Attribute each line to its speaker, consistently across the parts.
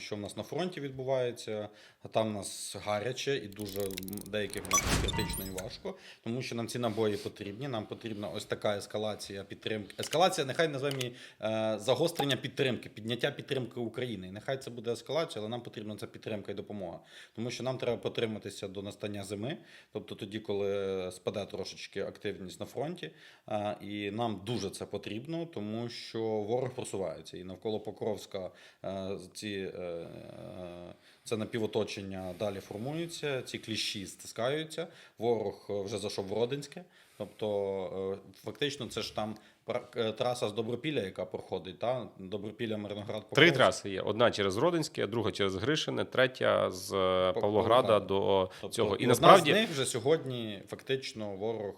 Speaker 1: що в нас на фронті відбувається. А Там в нас гаряче і дуже деяких нас критично і важко, тому що нам ці набої потрібні. Нам потрібна ось така ескалація підтримки. Ескалація, нехай називаємо її е, загострення підтримки, підняття підтримки України. Нехай це буде ескалація, але нам потрібна ця підтримка і допомога. Тому що нам треба потриматися до настання зими, тобто тоді, коли спаде трошечки активність на фронті. А, І нам дуже це потрібно, тому що ворог просувається. І навколо Покровська е, ці, е, е, це напівоточення далі формується, ці кліщі стискаються. Ворог е, вже зайшов в Родинське. Тобто, е, фактично, це ж там е, траса з Добропілля, яка проходить, та? Добропілля, Мирноград,
Speaker 2: Три траси є: одна через Родинське, друга через Гришине, третя з Павлограда до
Speaker 1: Тобто,
Speaker 2: цього.
Speaker 1: і
Speaker 2: насправді
Speaker 1: з них вже сьогодні фактично ворог.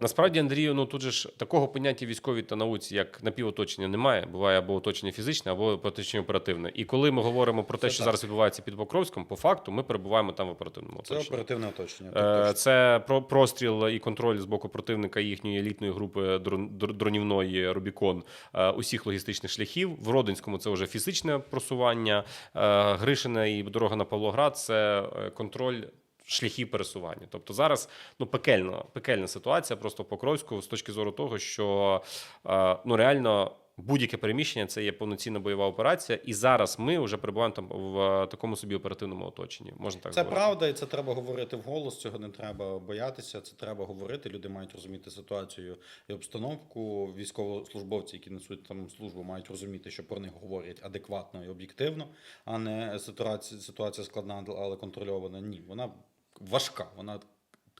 Speaker 2: Насправді, Андрію, ну тут же ж такого поняття військовій та науці, як напівоточення, немає. Буває або оточення фізичне, або оточення оперативне. І коли ми говоримо про те,
Speaker 1: Це
Speaker 2: що
Speaker 1: так.
Speaker 2: зараз відбувається під Покровськом, по факту ми перебуваємо там в оперативному
Speaker 1: Це
Speaker 2: оточенні.
Speaker 1: оперативне оточення.
Speaker 2: Е, Це про простріл і контроль з боку противника їхньої елітної групи дронівної Рубікон е, усіх логістичних шляхів. В Родинському це вже фізичне просування. Е, Гришине і дорога на Павлоград це е, контроль. Шляхів пересування, тобто зараз ну пекельна, пекельна ситуація просто в Покровську з точки зору того, що е, ну реально будь-яке переміщення це є повноцінна бойова операція, і зараз ми вже перебуваємо там в е, такому собі оперативному оточенні. Можна так
Speaker 1: Це
Speaker 2: говорити.
Speaker 1: правда, і це треба говорити вголос. Цього не треба боятися. Це треба говорити. Люди мають розуміти ситуацію і обстановку. Військовослужбовці, які несуть там службу, мають розуміти, що про них говорять адекватно і об'єктивно, а не ситуація, ситуація складна, але контрольована. Ні, вона важка, вона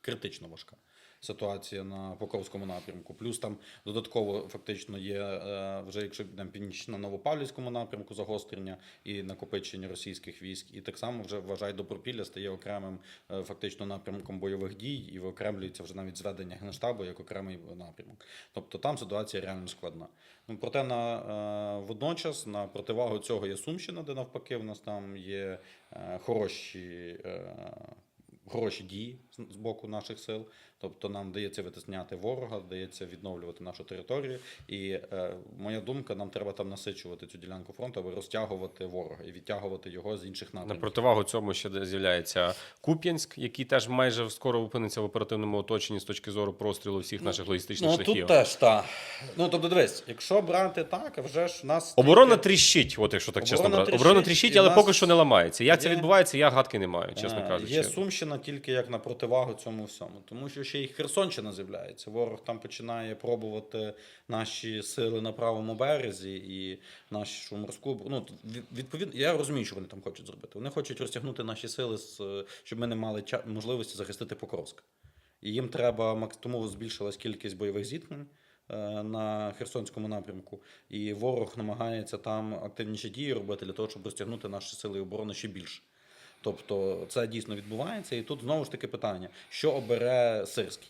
Speaker 1: критично важка. Ситуація на Покровському напрямку. Плюс там додатково фактично є е, вже, якщо йдемо північ на Новопавлівському напрямку загострення і накопичення російських військ. І так само вже вважай Добропілля стає окремим е, фактично напрямком бойових дій і виокремлюється вже навіть зведення генштабу як окремий напрямок. Тобто там ситуація реально складна. Ну проте на е, водночас на противагу цього є Сумщина, де навпаки в нас там є хороші. Хороші дії з- боку наших сил, тобто нам вдається витисняти ворога, вдається відновлювати нашу територію. І е, моя думка, нам треба там насичувати цю ділянку фронту, аби розтягувати ворога і відтягувати його з інших
Speaker 2: На противагу цьому ще з'являється Куп'янськ, який теж майже скоро опиниться в оперативному оточенні з точки зору прострілу всіх наших логістичних
Speaker 1: Ну
Speaker 2: шляхів.
Speaker 1: тут теж так. Ну тобто, дивись, якщо брати так, вже ж нас
Speaker 2: Оборона
Speaker 1: тільки-
Speaker 2: тріщить, от якщо так чесно
Speaker 1: Оборона
Speaker 2: брати.
Speaker 1: тріщить,
Speaker 2: Оборона тріщить, але
Speaker 1: нас
Speaker 2: поки що не ламається. Як це відбувається, я гадки не маю, чесно
Speaker 1: Е,
Speaker 2: кажучи.
Speaker 1: Є Сумщина тільки як на противагу цьому всьому, тому що ще й Херсонщина з'являється. Ворог там починає пробувати наші сили на правому березі і нашу морську. Ну відповідно, я розумію, що вони там хочуть зробити. Вони хочуть розтягнути наші сили, з- щоб ми не мали можливості захистити Покровськ. І їм треба тому збільшилась кількість бойових зіткнень. е, На Херсонському напрямку, і ворог намагається там активніші дії робити для того, щоб розтягнути наші сили оборони ще більше. Тобто це дійсно відбувається, і тут знову ж таки питання: що обере Сирський?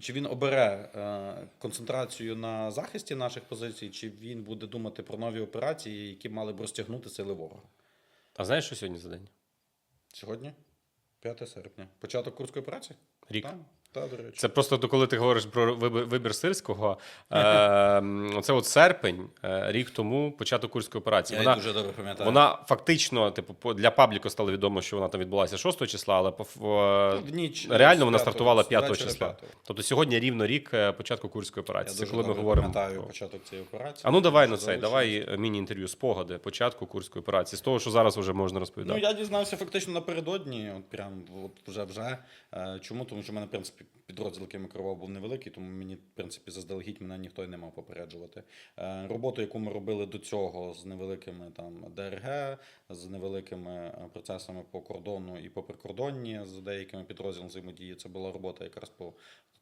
Speaker 1: Чи він обере е, концентрацію на захисті наших позицій, чи він буде думати про нові операції, які мали б розтягнути сили ворога?
Speaker 2: А знаєш, що сьогодні за день?
Speaker 1: Сьогодні 5 серпня. Початок курської операції?
Speaker 2: Рік.
Speaker 1: Так, та, до речі.
Speaker 2: Це просто то, коли ти говориш про вибір, вибір сирського. Е, це от серпень, е, рік тому, початок курської операції.
Speaker 1: Я
Speaker 2: Вона,
Speaker 1: дуже добре пам'ятаю.
Speaker 2: вона фактично, типу, для пабліку стало відомо, що вона там відбулася 6 числа, але по в-
Speaker 1: В ніч
Speaker 2: реально вона
Speaker 1: з
Speaker 2: стартувала
Speaker 1: з
Speaker 2: 5 числа.
Speaker 1: 5-го.
Speaker 2: Тобто сьогодні рівно рік е, початку курської
Speaker 1: Я
Speaker 2: операції. Це
Speaker 1: дуже
Speaker 2: коли ми говоримо.
Speaker 1: пам'ятаю
Speaker 2: про-
Speaker 1: початок цієї операції.
Speaker 2: А ну давай на цей, давай міні-інтерв'ю спогади початку курської операції, з того, що зараз вже можна розповідати.
Speaker 1: Ну, я дізнався фактично напередодні, от прям от вже вже. Е, Чому? Тому що в мене, в принципі, підрозділ, який ми керував, був невеликий, тому мені, в принципі, заздалегідь мене ніхто й не мав попереджувати. Е, Роботу, яку ми робили до цього з невеликими там ДРГ, з невеликими е, процесами по кордону і по прикордонні, з деякими підрозділами взаємодії, це була робота якраз по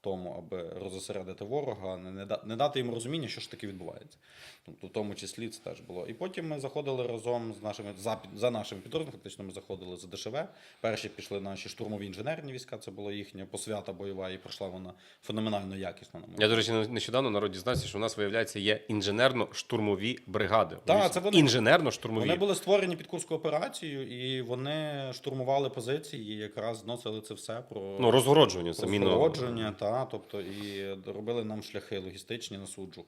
Speaker 1: тому, аби розосередити ворога, не, не, да- не дати їм розуміння, що ж таке відбувається. Тобто, в тому числі це теж було. І потім ми заходили разом з нашими за, за нашими підрозділами. Фактично, ми заходили за ДШВ. Перші пішли наші штурмові інженерні війська. Це була їхня посвята бойова, і пройшла вона феноменально якісно. На
Speaker 2: Я, до речі, нещодавно народі дізнався, що у нас, виявляється, є інженерно-штурмові бригади.
Speaker 1: Так, це вони.
Speaker 2: Інженерно-штурмові.
Speaker 1: Вони були створені під Курську операцію, і вони штурмували позиції, і якраз зносили це все про
Speaker 2: Ну, розгороджування, це
Speaker 1: розгородження, міно... та, тобто і робили нам шляхи логістичні на суджу.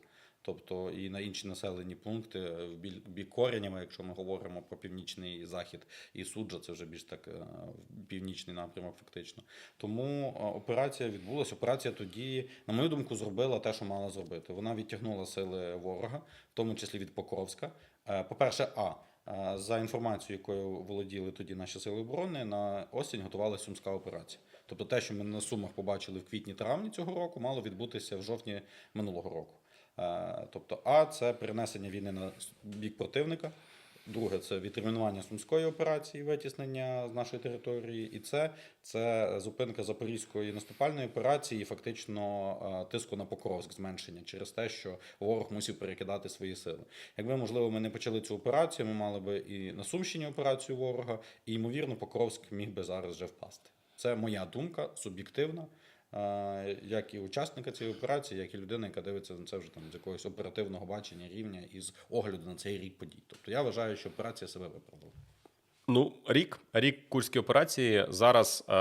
Speaker 1: Тобто і на інші населені пункти е, в бік Коренями, якщо ми говоримо про північний захід, і суджа це вже більш так е, північний напрямок, фактично. Тому е, операція відбулася. Операція тоді, на мою думку, зробила те, що мала зробити. Вона відтягнула сили ворога, в тому числі від Покровська. По-перше, а за інформацією, якою володіли тоді наші сили оборони, на осінь готувалася сумська операція. Тобто те, що ми на сумах побачили в квітні-травні цього року, мало відбутися в жовтні минулого року. Е, Тобто, а це перенесення війни на бік противника. Друге, це відтермінування сумської операції, витіснення з нашої території, і це, це зупинка запорізької наступальної операції, і фактично е, тиску на Покровськ зменшення через те, що ворог мусив перекидати свої сили. Якби можливо ми не почали цю операцію, ми мали би і на Сумщині операцію ворога, і ймовірно, Покровськ міг би зараз вже впасти. Це моя думка, суб'єктивна. Як і учасника цієї операції, як і людина, яка дивиться на це вже там з якогось оперативного бачення рівня і з огляду на цей рік подій. Тобто я вважаю, що операція себе виправдала.
Speaker 2: Ну, рік, рік курської операції. Зараз е,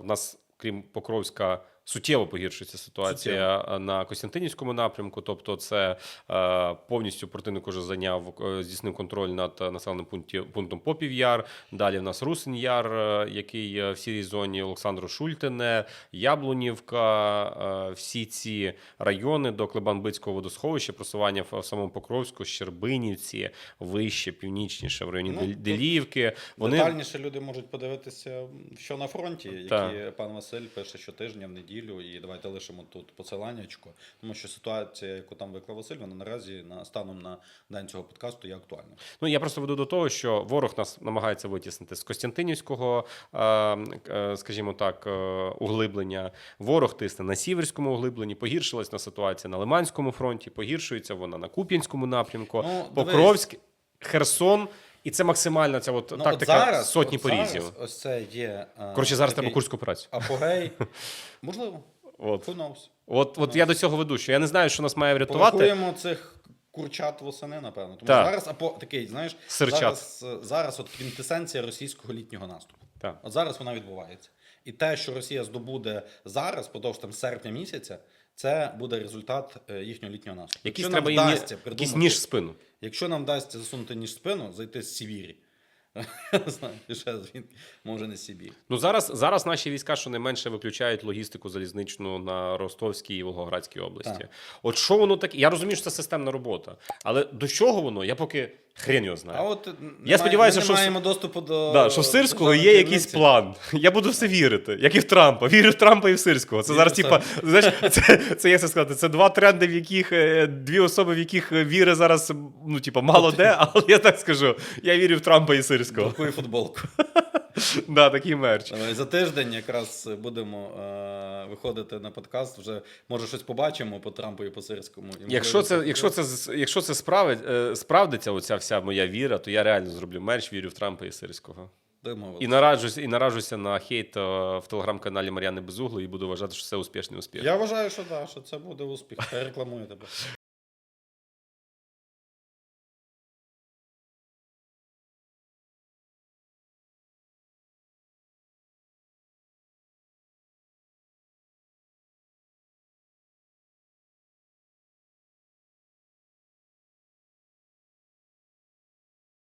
Speaker 2: в нас, крім Покровська, суттєво погіршується ситуація е, на Костянтинівському напрямку. Тобто, це е, повністю противник уже зайняв е, здійснив контроль над е, населеним пункті, пунктом Попів'яр. Далі в нас Русин Яр, е, який в сірій зоні Олександру Шультине, Яблунівка, е, всі ці райони до Клебанбицького водосховища, просування в в самому Покровську, Щербинівці, вище, північніше, в районі
Speaker 1: Ну,
Speaker 2: Дел- Деліївки. Вони
Speaker 1: Детальніше люди можуть подивитися, що на фронті, які
Speaker 2: Так.
Speaker 1: пан Василь пише щотижня в неділю, і давайте лишимо тут посиланнячко, тому що ситуація, яку там виклав Василь, вона наразі на станом на день цього подкасту є актуальною.
Speaker 2: Ну я просто веду до того, що ворог нас намагається витіснити з Костянтинівського, е, е, скажімо так, е, углиблення. Ворог тисне на сіверському углибленні. Погіршилась на ситуація на Лиманському фронті. Погіршується вона на Куп'янському напрямку.
Speaker 1: Ну,
Speaker 2: Покровськ, Херсон. І це максимальна ця от
Speaker 1: Ну, от
Speaker 2: тактика
Speaker 1: зараз,
Speaker 2: сотні
Speaker 1: от
Speaker 2: порізів.
Speaker 1: Зараз, ось це є. е,
Speaker 2: Коротше, зараз
Speaker 1: такий
Speaker 2: треба курську операцію.
Speaker 1: Апогей. Можливо,
Speaker 2: От,
Speaker 1: who knows.
Speaker 2: от, от я до цього веду, що я не знаю, що нас має врятувати.
Speaker 1: Порахуємо цих курчат восени, напевно. Тому
Speaker 2: Так.
Speaker 1: зараз апо, такий, знаєш,
Speaker 2: Сирчат.
Speaker 1: зараз, е, зараз от квінтесенція російського літнього наступу.
Speaker 2: Так.
Speaker 1: От зараз вона відбувається. І те, що Росія здобуде зараз, продовж там серпня місяця, це буде результат е, їхнього літнього наступу. Якщо
Speaker 2: треба
Speaker 1: нам
Speaker 2: їм
Speaker 1: вдасться придумати-
Speaker 2: ніж в спину.
Speaker 1: Якщо нам вдасться засунути ніж в спину, зайти з Сибірі. Може не з Сибірі.
Speaker 2: Ну зараз, зараз наші війська щонайменше виключають логістику залізничну на Ростовській і Волгоградській області.
Speaker 1: Так.
Speaker 2: От що воно таке? Я розумію, що це системна робота, але до чого воно? Я поки хрен його знає.
Speaker 1: А от
Speaker 2: Я сподіваюся,
Speaker 1: ми
Speaker 2: що
Speaker 1: не маємо доступу до
Speaker 2: Да, що в Сирського
Speaker 1: державної
Speaker 2: є якийсь
Speaker 1: таємниці.
Speaker 2: план. Я буду все вірити, як і в Трампа. Вірю в Трампа і в Сирського. Це
Speaker 1: Вірю
Speaker 2: зараз,
Speaker 1: в
Speaker 2: типа, знаєш, це, це як це сказати, це два тренди, в яких е, дві особи, в яких віри зараз, ну, типа, мало де, але я так скажу. Я вірю в Трампа і Сирського.
Speaker 1: Друкуй футболку.
Speaker 2: Да, такий мерч.
Speaker 1: За тиждень якраз будемо е, виходити на подкаст. Вже може щось побачимо по Трампу і по Сирському. І,
Speaker 2: Якщо це, якщо це, якщо це справить, е, справдиться, оця вся моя віра, то я реально зроблю мерч, вірю в Трампа і Сирського. І нараджусь, і наражуся на хейт е, в телеграм-каналі Мар'яни Безуглої і буду вважати, що це успішний успіх.
Speaker 1: Я вважаю, що да, що це буде успіх. Я рекламую тебе.